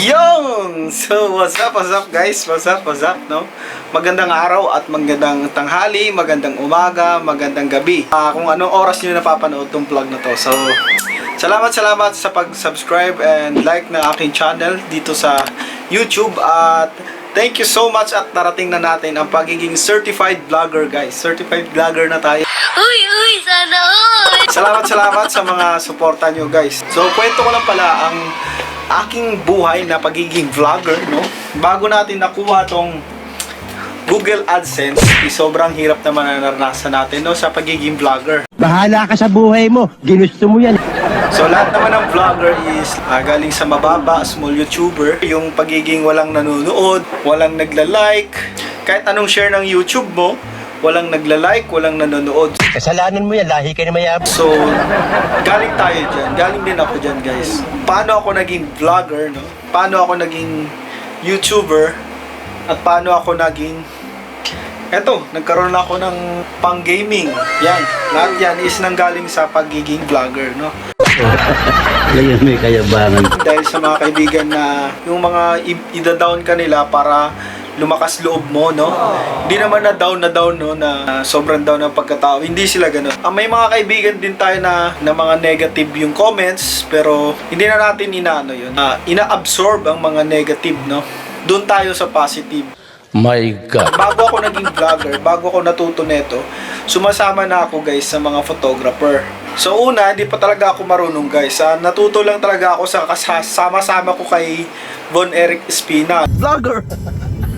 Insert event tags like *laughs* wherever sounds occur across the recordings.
Yung! So, what's up, what's up guys? What's up, what's up, no? Magandang araw at magandang tanghali, magandang umaga, magandang gabi. Uh, kung anong oras nyo napapanood tong vlog na to. So, salamat, salamat sa pag-subscribe and like na aking channel dito sa YouTube at thank you so much at narating na natin ang pagiging certified vlogger guys. Certified vlogger na tayo. Uy, uy, sana all! Salamat, salamat sa mga suporta nyo guys. So, kwento ko lang pala ang aking buhay na pagiging vlogger, no? Bago natin nakuha tong Google AdSense, eh, sobrang hirap naman na naranasan natin, no? Sa pagiging vlogger. Bahala ka sa buhay mo. Ginusto mo yan. So, lahat naman ng vlogger is ah, galing sa mababa, small YouTuber. Yung pagiging walang nanonood, walang nagla-like, kahit anong share ng YouTube mo, walang nagla-like, walang nanonood. Kasalanan mo yan. Lahi ka na mayabang. So, galing tayo dyan. Galing din ako dyan, guys. Paano ako naging vlogger, no? Paano ako naging YouTuber? At paano ako naging... Eto, nagkaroon ako ng pang-gaming. Yan. Lahat yan is nanggaling sa pagiging vlogger, no? Ngayon may kayabangan. Dahil sa mga kaibigan na yung mga i- ida-down ka nila para lumakas loob mo, no? Hindi naman na down na down, no? Na sobrang down ang pagkatao. Hindi sila ganun. Ah, may mga kaibigan din tayo na, na mga negative yung comments, pero hindi na natin inaano yun. Ah, ina-absorb ang mga negative, no? Doon tayo sa positive. My God. Bago ako naging vlogger, bago ako natuto neto, sumasama na ako guys sa mga photographer. So una, hindi pa talaga ako marunong guys. Ah, natuto lang talaga ako sa kasama-sama ko kay Von Eric Espina. Vlogger! *laughs*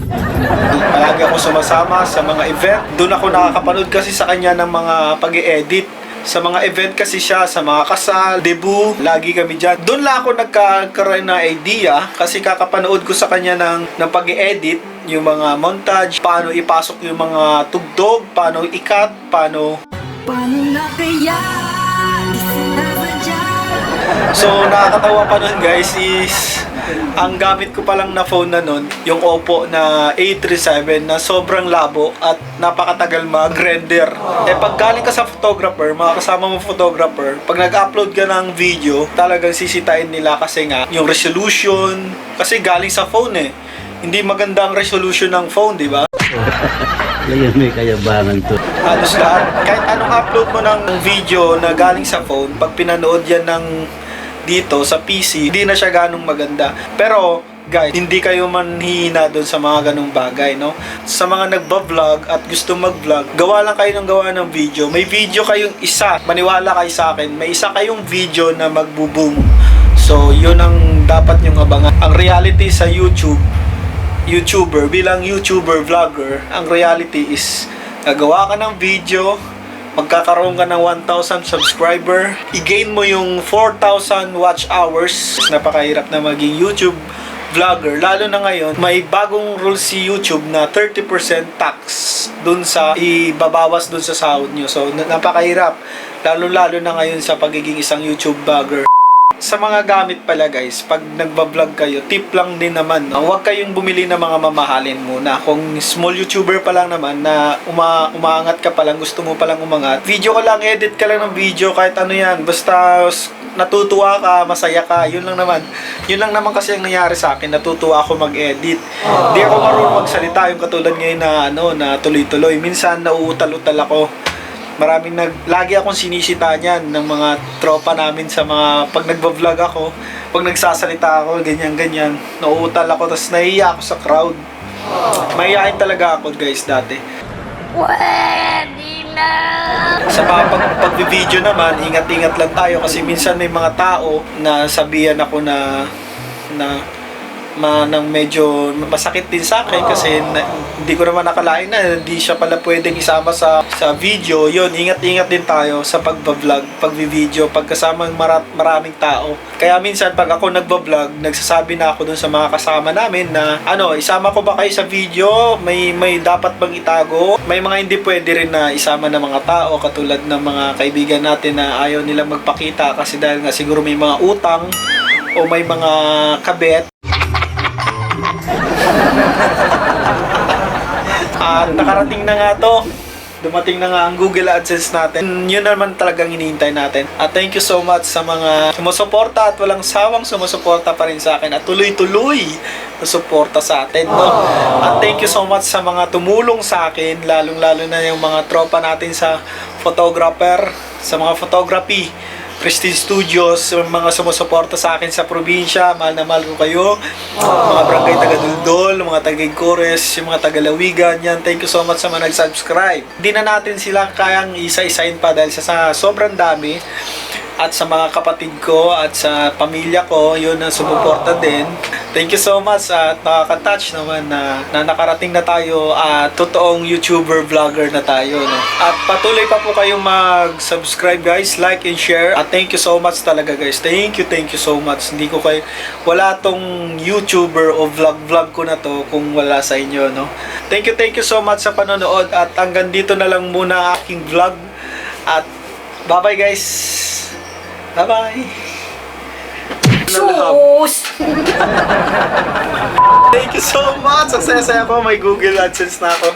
Palagi ako sumasama sa mga event. Doon ako nakakapanood kasi sa kanya ng mga pag edit sa mga event kasi siya, sa mga kasal, debut, lagi kami dyan. Doon lang ako nagkakaroon na idea kasi kakapanood ko sa kanya ng, ng pag edit yung mga montage, paano ipasok yung mga tugtog, paano ikat, paano Paano na kaya? So, nakakatawa pa nun guys is ang gamit ko pa lang na phone na nun, yung Oppo na A37 na sobrang labo at napakatagal mag-render. Eh pag galing ka sa photographer, mga kasama mo photographer, pag nag-upload ka ng video, talagang sisitain nila kasi nga yung resolution, kasi galing sa phone eh. Hindi maganda ang resolution ng phone, di ba? Ngayon may kayabangan to. halos lahat. Kahit anong upload mo ng video na galing sa phone, pag pinanood yan ng dito sa PC, hindi na siya ganong maganda. Pero, guys, hindi kayo manhihina doon sa mga ganong bagay, no? Sa mga nagba-vlog at gusto mag-vlog, gawa lang kayo ng gawa ng video. May video kayong isa, maniwala kayo sa akin, may isa kayong video na magbo-boom. So, yun ang dapat nyong abangan. Ang reality sa YouTube, YouTuber, bilang YouTuber vlogger, ang reality is gagawa ka ng video, magkakaroon ka ng 1,000 subscriber, i-gain mo yung 4,000 watch hours. Napakahirap na maging YouTube vlogger. Lalo na ngayon, may bagong rule si YouTube na 30% tax dun sa ibabawas dun sa sahod nyo. So, na- napakahirap. Lalo-lalo na ngayon sa pagiging isang YouTube vlogger sa mga gamit pala guys, pag nagbablog kayo, tip lang din naman, no? huwag kayong bumili ng mga mamahalin muna. Kung small YouTuber pa lang naman na uma umaangat ka pa lang, gusto mo pa lang umangat, video ka lang, edit ka lang ng video, kahit ano yan, basta natutuwa ka, masaya ka, yun lang naman. Yun lang naman kasi ang nangyari sa akin, natutuwa ako mag-edit. Hindi ako marunong magsalita, yung katulad ngayon na, ano, na tuloy-tuloy. Minsan, nauutal-utal ako maraming nag lagi akong sinisita niyan ng mga tropa namin sa mga pag nagba-vlog ako pag nagsasalita ako ganyan ganyan. Nauutal ako tapos nahihiya ako sa crowd. Mahihayin talaga ako guys dati. Pwede na! sa mga pag, pag-video naman ingat-ingat lang tayo kasi minsan may mga tao na sabihan ako na na ma nang medyo masakit din sa akin kasi na, hindi ko naman nakalain na hindi siya pala pwedeng isama sa sa video. Yun, ingat-ingat din tayo sa pagba-vlog, pagvi-video, pagkasama ng mara- maraming tao. Kaya minsan pag ako nagba-vlog, nagsasabi na ako dun sa mga kasama namin na ano, isama ko ba kayo sa video? May may dapat bang itago? May mga hindi pwede rin na isama ng mga tao katulad ng mga kaibigan natin na ayaw nilang magpakita kasi dahil nga siguro may mga utang o may mga kabet At *laughs* nakarating na nga to. dumating na nga ang Google AdSense natin. Yun naman talagang hinihintay natin. At thank you so much sa mga sumusuporta at walang sawang sumusuporta pa rin sa akin at tuloy-tuloy na suporta sa atin. No? At thank you so much sa mga tumulong sa akin, lalong-lalo na yung mga tropa natin sa photographer, sa mga photography. Prestige Studios, mga sumusuporta sa akin sa probinsya, mahal na mahal ko kayo. Mga barangay taga Duldol, mga taga Igores, yung mga taga Lawigan, yan. Thank you so much sa mga nag-subscribe. Hindi na natin sila kayang isa-isain pa dahil sa, sa sobrang dami at sa mga kapatid ko at sa pamilya ko, yun ang sumuporta din. Thank you so much at nakaka-touch naman na, na nakarating na tayo at totoong YouTuber vlogger na tayo. No? At patuloy pa po kayong mag-subscribe guys, like and share. At thank you so much talaga guys. Thank you, thank you so much. Hindi ko kayo, wala tong YouTuber o vlog-vlog ko na to kung wala sa inyo. No? Thank you, thank you so much sa panonood at hanggang dito na lang muna aking vlog. At bye-bye guys! Bye-bye! Sus! *laughs* Thank you so much! Ang saya-saya ko. May Google AdSense na ako.